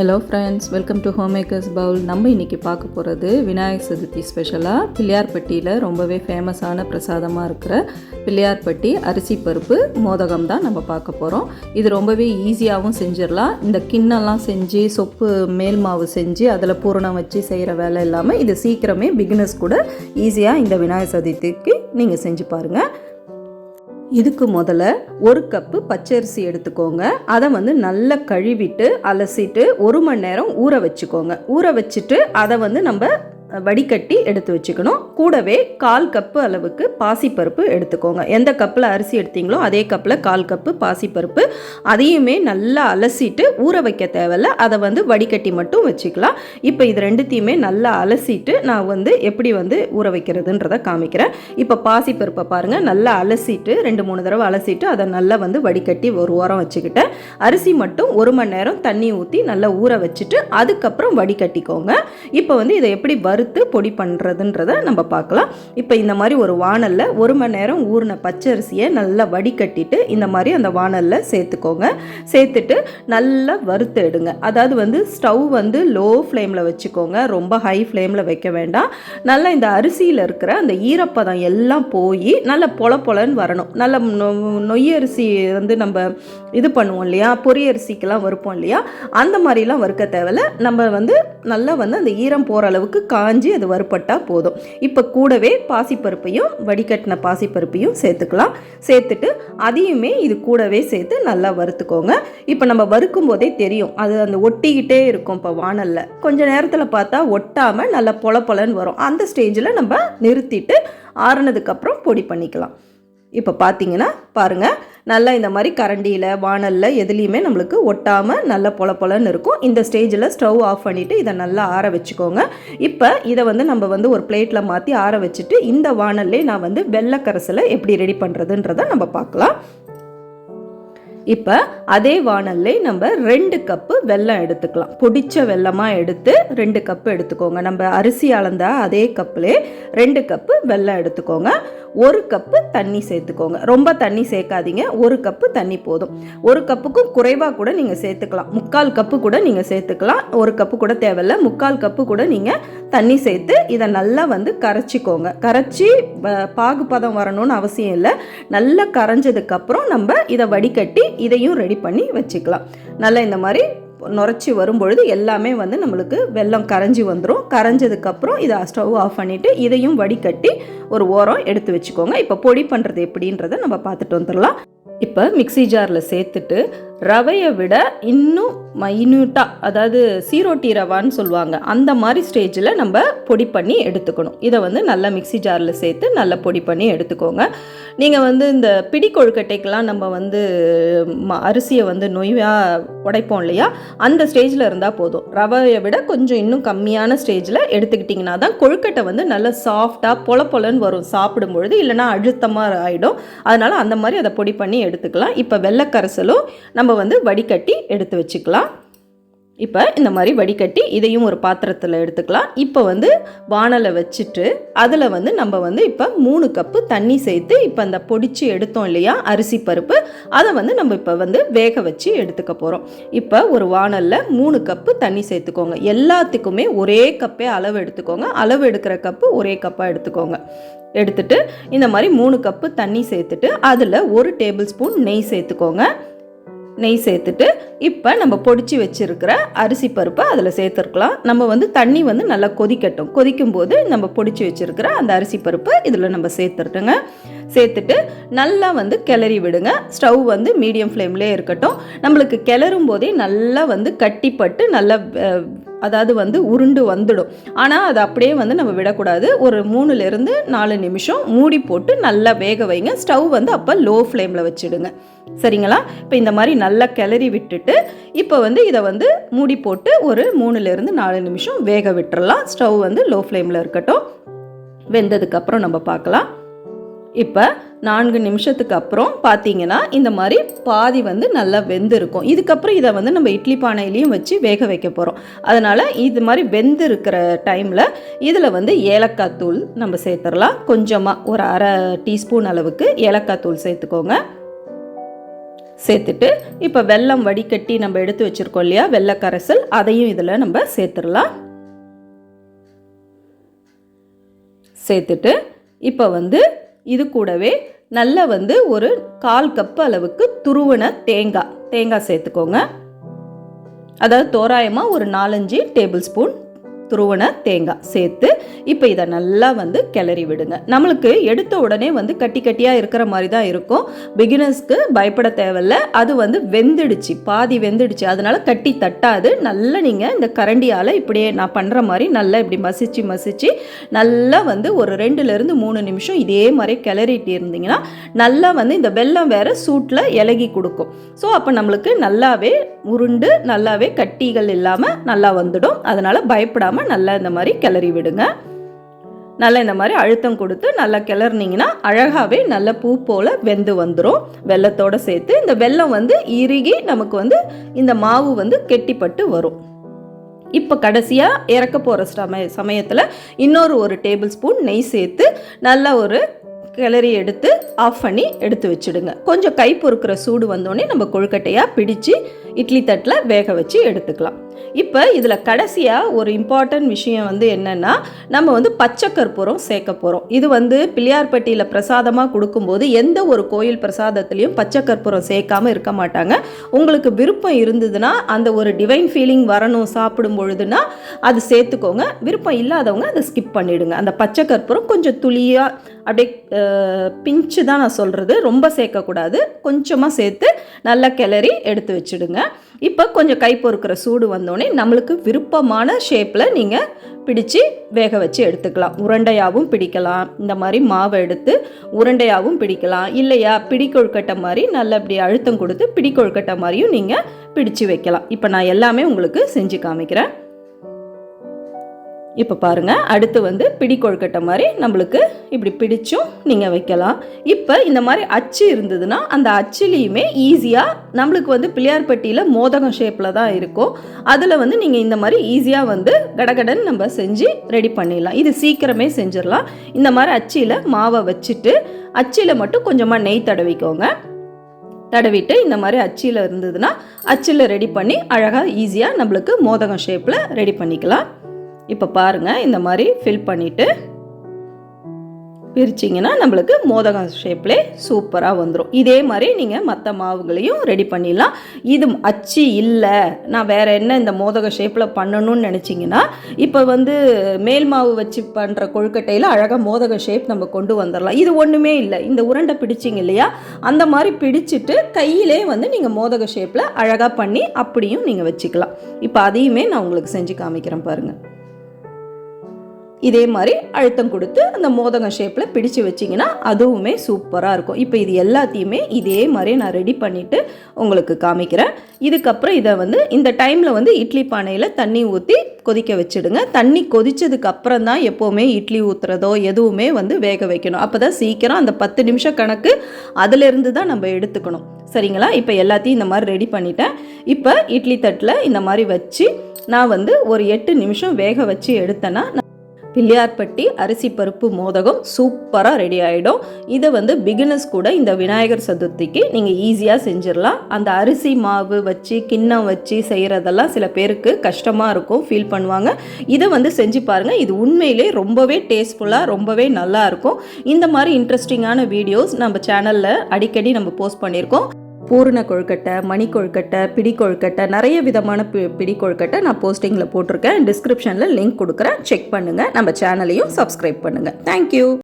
Hello friends welcome to home makers bowl நம்ம இன்றைக்கி பார்க்க போகிறது விநாயகர் சதுர்த்தி ஸ்பெஷலாக பிள்ளையார்பட்டியில் ரொம்பவே ஃபேமஸான பிரசாதமாக இருக்கிற பிள்ளையார்பட்டி அரிசி பருப்பு மோதகம் தான் நம்ம பார்க்க போகிறோம் இது ரொம்பவே ஈஸியாகவும் செஞ்சிடலாம். இந்த கிண்ணெல்லாம் செஞ்சு சொப்பு மேல் மாவு செஞ்சு அதில் பூரணம் வச்சு செய்கிற வேலை இல்லாமல் இது சீக்கிரமே பிகினர்ஸ் கூட ஈஸியாக இந்த விநாயகர் சதுர்த்திக்கு நீங்கள் செஞ்சு பாருங்கள் இதுக்கு முதல்ல ஒரு கப்பு பச்சரிசி எடுத்துக்கோங்க. அதை வந்து நல்லா கழுவிட்டு அலசிட்டு ஒரு மணி நேரம் ஊற வச்சுக்கோங்க. ஊற வச்சுட்டு அதை வந்து நம்ம வடிகட்டி எடுத்து வச்சுக்கணும். கூடவே கால் கப்பு அளவுக்கு பாசிப்பருப்பு எடுத்துக்கோங்க. எந்த கப்பில் அரிசி எடுத்தீங்களோ அதே கப்பில் கால் கப்பு பாசிப்பருப்பு. அதையுமே நல்லா அலசிட்டு ஊற வைக்க தேவையில்ல. அதை வந்து வடிகட்டி மட்டும் வச்சுக்கலாம். இப்போ இது ரெண்டுத்தையுமே நல்லா அலசிட்டு நான் வந்து எப்படி வந்து ஊற வைக்கிறதுன்றதை காமிக்கிறேன். இப்போ பாசிப்பருப்பை பாருங்கள் நல்லா அலசிட்டு ரெண்டு மூணு தடவை அலசிட்டு அதை நல்லா வந்து வடிகட்டி ஒரு ஓரம் வச்சுக்கிட்டேன். அரிசி மட்டும் ஒரு மணி நேரம் தண்ணி ஊற்றி நல்லா ஊற வச்சுட்டு அதுக்கப்புறம் வடிகட்டிக்கோங்க. இப்போ வந்து இதை எப்படி வறுத்து பொடி பண்ணுறதுன்றத நம்ம பார்க்கலாம். இப்போ இந்த மாதிரி ஒரு வானலில் ஒரு மணி நேரம் ஊறின பச்சரிசியை நல்லா வடிகட்டிட்டு இந்த மாதிரி அந்த வானலில் சேர்த்துக்கோங்க. சேர்த்துட்டு நல்லா வறுத்து எடுங்க. அதாவது வந்து ஸ்டவ் வந்து லோ ஃப்ளேமில் வச்சுக்கோங்க. ரொம்ப ஹை ஃப்ளேமில் வைக்க வேண்டாம். நல்லா இந்த அரிசியில் இருக்கிற அந்த ஈரப்பதம் எல்லாம் போய் நல்லா பொல பொலன்னு வரணும். நல்ல நொ- நொய்யரிசி வந்து நம்ம இது பண்ணுவோம் இல்லையா? பொரியரிசிக்கெல்லாம் வறுப்போம் இல்லையா? அந்த மாதிரிலாம் வறுக்க தேவையில்ல. நம்ம வந்து நல்லா வந்து அந்த ஈரம் போகிற அளவுக்கு காஞ்சி அது வறுப்பட்டால் போதும். இப்போ கூடவே பாசிப்பருப்பையும் வடிகட்டின பாசிப்பருப்பையும் சேர்த்துக்கலாம். சேர்த்துட்டு அதையுமே இது கூடவே சேர்த்து நல்லா வறுத்துக்கோங்க. இப்போ நம்ம வறுக்கும் போதே தெரியும். அது அந்த ஒட்டிக்கிட்டே இருக்கும் இப்போ வானலில். கொஞ்ச நேரத்தில் பார்த்தா ஒட்டாமல் நல்லா பொல பொலன்னு வரும். அந்த ஸ்டேஜில் நம்ம நிறுத்திட்டு ஆறுனதுக்கப்புறம் பொடி பண்ணிக்கலாம். இப்போ பார்த்தீங்கன்னா பாருங்கள் நல்லா இந்த மாதிரி கரண்டியில் வானலில் எதுலேயுமே நம்மளுக்கு ஒட்டாமல் நல்லா பொல பொலன்னு இருக்கும். இந்த ஸ்டேஜில் ஸ்டவ் ஆஃப் பண்ணிவிட்டு இதை நல்லா ஆற வச்சுக்கோங்க. இப்போ இதை வந்து நம்ம வந்து ஒரு பிளேட்டில் மாற்றி ஆற வச்சுட்டு இந்த வானல்லே நான் வந்து வெள்ளைக்கரசில் எப்படி ரெடி பண்ணுறதுன்றதை நம்ம பார்க்கலாம் இப்போ அதே வானல்லே நம்ம ரெண்டு கப்பு வெல்லம் எடுத்துக்கலாம். பொடிச்ச வெல்லமாக எடுத்து ரெண்டு கப்பு எடுத்துக்கோங்க. நம்ம அரிசி அளந்த அதே கப்புலே ரெண்டு கப்பு வெல்லம் எடுத்துக்கோங்க. ஒரு கப்பு தண்ணி சேர்த்துக்கோங்க. ரொம்ப தண்ணி சேர்க்காதீங்க. ஒரு கப்பு தண்ணி போதும். ஒரு கப்புக்கும் குறைவாக கூட நீங்கள் சேர்த்துக்கலாம். முக்கால் கப்பு கூட நீங்கள் சேர்த்துக்கலாம். ஒரு கப்பு கூட தேவையில்ல. முக்கால் கப்பு கூட நீங்கள் தண்ணி சேர்த்து இதை நல்லா வந்து கரைச்சிக்கோங்க. கரைச்சி பாகுபதம் வரணும்னு அவசியம் இல்லை. நல்லா கரைஞ்சதுக்கப்புறம் நம்ம இதை வடிகட்டி இதையும் ரெடி பண்ணி வச்சுக்கலாம். நல்லா இந்த மாதிரி நுரைச்சி வரும்பொழுது எல்லாமே வந்து நம்மளுக்கு வெல்லம் கரைஞ்சி வந்துடும் கரைஞ்சதுக்கப்புறம் இதை ஸ்டவ் ஆஃப் பண்ணிவிட்டு இதையும் வடிகட்டி ஒரு ஓரம் எடுத்து வச்சுக்கோங்க. இப்போ பொடி பண்ணுறது எப்படின்றத நம்ம பார்த்துட்டு வந்துடலாம். இப்போ மிக்ஸி ஜாரில் சேர்த்துட்டு ரவையை விட இன்னும் மைன்யூட்டாக அதாவது சீரோட்டி ரவான்னு சொல்லுவாங்க. அந்த மாதிரி ஸ்டேஜில் நம்ம பொடி பண்ணி எடுத்துக்கணும். இதை வந்து நல்லா மிக்ஸி ஜாரில் சேர்த்து நல்லா பொடி பண்ணி எடுத்துக்கோங்க. நீங்கள் வந்து இந்த பிடி கொழுக்கட்டைக்கெலாம் நம்ம வந்து ம- அரிசியை வந்து நொய்வாக உடைப்போம் இல்லையா? அந்த ஸ்டேஜில் இருந்தால் போதும். ரவையை விட கொஞ்சம் இன்னும் கம்மியான ஸ்டேஜில் எடுத்துக்கிட்டிங்கன்னா தான் கொழுக்கட்டை வந்து நல்லா சாஃப்டாக பொல பொலன்னு வரும் சாப்பிடும் பொழுது இல்லைன்னா அழுத்தமாக ஆகிடும் அதனால் அந்த மாதிரி அதை பொடி பண்ணி எடுத்துக்கலாம். இப்போ வெள்ளைக்கரைசலும் நம்ம வந்து வடிகட்டி எடுத்து வச்சுக்கலாம். இப்போ இந்த மாதிரி வடிகட்டி இதையும் ஒரு பாத்திரத்தில் எடுத்துக்கலாம். இப்போ வந்து வானலை வச்சுட்டு அதில் வந்து நம்ம வந்து இப்போ மூணு கப்பு தண்ணி சேர்த்து இப்போ அந்த பொடிச்சு எடுத்தோம் இல்லையா அரிசி பருப்பு அதை வந்து நம்ம இப்போ வந்து வேக வச்சு எடுத்துக்க போகிறோம் இப்போ ஒரு வானலில் மூணு கப்பு தண்ணி சேர்த்துக்கோங்க. எல்லாத்துக்குமே ஒரே கப்பே அளவு எடுத்துக்கோங்க. அளவு எடுக்கிற கப்பு ஒரே கப்பாக எடுத்துக்கோங்க. எடுத்துட்டு இந்த மாதிரி மூணு கப்பு தண்ணி சேர்த்துட்டு அதில் ஒரு டேபிள் ஸ்பூன் நெய் சேர்த்துக்கோங்க. நெய் சேர்த்துட்டு இப்போ நம்ம பொடிச்சு வச்சுருக்கிற அரிசி பருப்பை அதில் சேர்த்துருக்கலாம். நம்ம வந்து தண்ணி வந்து நல்லா கொதிக்கட்டும். கொதிக்கும் போது நம்ம பொடிச்சு வச்சுருக்கிற அந்த அரிசி பருப்பை இதில் நம்ம சேர்த்துட்டுங்க சேர்த்துட்டு நல்லா வந்து கிளறி விடுங்க. ஸ்டவ் வந்து மீடியம் ஃப்ளேம்லேயே இருக்கட்டும். நம்மளுக்கு கிளறும் போதே நல்லா வந்து கட்டிப்பட்டு நல்லா அதாவது வந்து உருண்டு வந்துடும். ஆனால் அது அப்படியே வந்து நம்ம விடக்கூடாது. ஒரு மூணுலேருந்து நாலு நிமிஷம் மூடி போட்டு நல்லா வேக வைங்க. ஸ்டவ் வந்து அப்போ லோ ஃப்ளேமில் வச்சுடுங்க. சரிங்களா? இப்போ இந்த மாதிரி நல்லா கிளறி விட்டுட்டு இப்போ வந்து இதை வந்து மூடி போட்டு ஒரு மூணுலேருந்து நாலு நிமிஷம் வேக விட்டுறலாம். ஸ்டவ் வந்து லோ ஃப்ளேமில் இருக்கட்டும். வெந்ததுக்கப்புறம் நம்ம பார்க்கலாம். இப்போ நான்கு நிமிஷத்துக்கு அப்புறம் பார்த்தீங்கன்னா இந்த மாதிரி பாதி வந்து நல்லா வெந்திருக்கும். இதுக்கப்புறம் இதை வந்து நம்ம இட்லி பானையிலையும் வச்சு வேக வைக்க போகிறோம் அதனால் இது மாதிரி வெந்து இருக்கிற டைமில் இதில் வந்து ஏலக்காய் தூள் நம்ம சேர்த்துடலாம். கொஞ்சமாக ஒரு அரை டீஸ்பூன் அளவுக்கு ஏலக்காய் தூள் சேர்த்துக்கோங்க. சேர்த்துட்டு இப்போ வெல்லம் வடிகட்டி நம்ம எடுத்து வச்சுருக்கோம் இல்லையா? வெள்ளக்கரைசல் அதையும் இதில் நம்ம சேர்த்துடலாம். சேர்த்துட்டு இப்போ வந்து இது கூடவே நல்ல வந்து ஒரு கால் கப் அளவுக்கு துருவன தேங்காய் தேங்காய் சேர்த்துக்கோங்க. அதாவது தோராயமாக ஒரு நாலஞ்சு டேபிள் ஸ்பூன் துருவன தேங்காய் சேர்த்து இப்போ இதை நல்லா வந்து கிளறி விடுங்க. நம்மளுக்கு எடுத்த உடனே வந்து கட்டி கட்டியாக இருக்கிற மாதிரி தான் இருக்கும். பிகினர்ஸ்க்கு பயப்பட தேவையில்ல. அது வந்து வெந்துடுச்சு. பாதி வெந்துடுச்சு. அதனால கட்டி தட்டாது. நல்லா நீங்கள் இந்த கரண்டியால் இப்படியே நான் பண்ணுற மாதிரி நல்லா இப்படி மசிச்சு மசிச்சு நல்லா வந்து ஒரு ரெண்டுலேருந்து மூணு நிமிஷம் இதே மாதிரி கிளறிட்டு இருந்தீங்கன்னா நல்லா வந்து இந்த வெல்லம் வேறு சூட்டில் இலகி கொடுக்கும். ஸோ அப்போ நம்மளுக்கு நல்லாவே உருண்டு நல்லாவே கட்டிகள் இல்லாமல் நல்லா வந்துடும். அதனால் பயப்படாமல் நல்லா இந்த மாதிரி கிளறி விடுங்க. நல்லா இந்த மாதிரி அழுத்தம் கொடுத்து நல்லா கிளறினீங்கன்னா அழகாகவே நல்ல பூ போல் வெந்து வந்துடும் வெள்ளத்தோடு சேர்த்து இந்த வெல்லம் வந்து இறுகி நமக்கு வந்து இந்த மாவு வந்து கெட்டிப்பட்டு வரும். இப்போ கடைசியாக இறக்க போகிற சமய சமயத்தில் இன்னொரு ஒரு டேபிள் ஸ்பூன் நெய் சேர்த்து நல்லா ஒரு கிளறி எடுத்து ஆஃப் பண்ணி எடுத்து வச்சுடுங்க. கொஞ்சம் கை பொறுக்கிற சூடு வந்தோடனே நம்ம கொழுக்கட்டையாக பிடிச்சு இட்லி தட்டில் வேக வச்சு எடுத்துக்கலாம். இப்போ இதில் கடைசியாக ஒரு இம்பார்ட்டன்ட் விஷயம் வந்து என்னென்னா நம்ம வந்து பச்சை கற்பூரம் சேர்க்க போகிறோம் இது வந்து பிள்ளையார்பட்டியில் பிரசாதமாக கொடுக்கும்போது எந்த ஒரு கோயில் பிரசாதத்துலேயும் பச்சை கற்பூரம் சேர்க்காமல் இருக்க மாட்டாங்க. உங்களுக்கு விருப்பம் இருந்ததுன்னா அந்த ஒரு டிவைன் ஃபீலிங் வரணும் சாப்பிடும் பொழுதுனா அது சேர்த்துக்கோங்க. விருப்பம் இல்லாதவங்க அதை ஸ்கிப் பண்ணிவிடுங்க அந்த பச்சை கற்பூரம் கொஞ்சம் துளியாக அப்படியே பிஞ்சு தான் நான் சொல்கிறது ரொம்ப சேர்க்கக்கூடாது. கொஞ்சமாக சேர்த்து நல்லா கிளறி எடுத்து வச்சுடுங்க. இப்போ கொஞ்சம் கை பொறுக்கிற சூடு வந்து வந்தோடனே நம்மளுக்கு விருப்பமான ஷேப்பில் நீங்கள் பிடிச்சு வேக வச்சு எடுத்துக்கலாம். உருண்டையாகவும் பிடிக்கலாம். இந்த மாதிரி மாவை எடுத்து உருண்டையாகவும் பிடிக்கலாம். இல்லையா? பிடி கொழுக்கட்டை மாதிரி நல்ல இப்படி அழுத்தம் கொடுத்து பிடி கொழுக்கட்டை மாதிரியும் நீங்கள் பிடிச்சு வைக்கலாம். இப்போ நான் எல்லாமே உங்களுக்கு செஞ்சு காமிக்கிறேன். இப்போ பாருங்கள் அடுத்து வந்து பிடி கொழுக்கட்டை மாதிரி நம்மளுக்கு இப்படி பிடிச்சும் நீங்கள் வைக்கலாம். இப்போ இந்த மாதிரி அச்சு இருந்ததுன்னா அந்த அச்சுலேயுமே ஈஸியாக நம்மளுக்கு வந்து பிள்ளையார்பட்டியில் மோதகம் ஷேப்பில் தான் இருக்கும். அதில் வந்து நீங்கள் இந்த மாதிரி ஈஸியாக வந்து கடகடன் நம்ம செஞ்சு ரெடி பண்ணிடலாம். இது சீக்கிரமே செஞ்சிடலாம். இந்த மாதிரி அச்சியில் மாவை வச்சுட்டு அச்சியில் மட்டும் கொஞ்சமாக நெய் தடவிக்கோங்க. தடவிட்டு இந்த மாதிரி அச்சியில் இருந்ததுன்னா அச்சில் ரெடி பண்ணி அழகாக ஈஸியாக நம்மளுக்கு மோதகம் ஷேப்பில் ரெடி பண்ணிக்கலாம். இப்போ பாருங்கள் இந்த மாதிரி ஃபில் பண்ணிவிட்டு பிரிச்சிங்கன்னா நம்மளுக்கு மோதகம் ஷேப்லேயே சூப்பராக வந்துடும் இதே மாதிரி நீங்கள் மற்ற மாவுகளையும் ரெடி பண்ணிடலாம். இது அச்சு இல்லை. நான் வேறு என்ன இந்த மோதக ஷேப்பில் பண்ணணும்னு நினச்சிங்கன்னா இப்போ வந்து மேல் மாவு வச்சு பண்ணுற கொழுக்கட்டையில் அழகாக மோதக ஷேப் நம்ம கொண்டு வந்துடலாம். இது ஒன்றுமே இல்லை. இந்த உருண்டை பிடிச்சிங்க இல்லையா அந்த மாதிரி பிடிச்சிட்டு கையிலே வந்து நீங்கள் மோதக ஷேப்பில் அழகாக பண்ணி அப்படியும் நீங்கள் வச்சுக்கலாம். இப்போ அதையுமே நான் உங்களுக்கு செஞ்சு காமிக்கிறேன் பாருங்கள் இதே மாதிரி அழுத்தம் கொடுத்து அந்த மோதகம் ஷேப்பில் பிடிச்சு வச்சிங்கன்னா அதுவுமே சூப்பராக இருக்கும். இப்போ இது எல்லாத்தையுமே இதே மாதிரி நான் ரெடி பண்ணிவிட்டு உங்களுக்கு காமிக்கிறேன். இதுக்கப்புறம் இதை வந்து இந்த டைமில் வந்து இட்லி பானையில் தண்ணி ஊற்றி கொதிக்க வச்சுடுங்க. தண்ணி கொதிச்சதுக்கு அப்புறம் தான் எப்போவுமே இட்லி ஊற்றுறதோ எதுவுமே வந்து வேக வைக்கணும். அப்போ தான் சீக்கிரம் அந்த பத்து நிமிஷம் கணக்கு அதிலிருந்து தான் நம்ம எடுத்துக்கணும். சரிங்களா? இப்போ எல்லாத்தையும் இந்த மாதிரி ரெடி பண்ணிட்டேன். இப்போ இட்லி தட்டில் இந்த மாதிரி வச்சு நான் வந்து ஒரு எட்டு நிமிஷம் வேக வச்சு எடுத்தேன்னா பிள்ளையார்பட்டி அரிசி பருப்பு மோதகம் சூப்பராக ரெடி ஆகிடும் இதை வந்து பிகினர்ஸ் கூட இந்த விநாயகர் சதுர்த்திக்கு நீங்கள் ஈஸியாக செஞ்சிடலாம். அந்த அரிசி மாவு வச்சு கிண்ணம் வச்சு செய்கிறதெல்லாம் சில பேருக்கு கஷ்டமாக இருக்கும் ஃபீல் பண்ணுவாங்க. இதை வந்து செஞ்சு பாருங்கள் இது உண்மையிலே ரொம்பவே டேஸ்ட்ஃபுல்லாக ரொம்பவே நல்லா இருக்கும். இந்த மாதிரி இன்ட்ரெஸ்டிங்கான வீடியோஸ் நம்ம சேனலில் அடிக்கடி நம்ம போஸ்ட் பண்ணியிருக்கோம். பூரண கொழுக்கட்டை மணி கொழுக்கட்டை பிடி கொழுக்கட்டை நிறைய விதமான பி பிடி கொழுக்கட்டை நான் போஸ்டிங்கில் போட்டிருக்கேன். டிஸ்கிரிப்ஷனில் லிங்க் கொடுக்குறேன். செக் பண்ணுங்கள் நம்ம சேனலையும் சப்ஸ்கிரைப் பண்ணுங்கள் தேங்க்யூ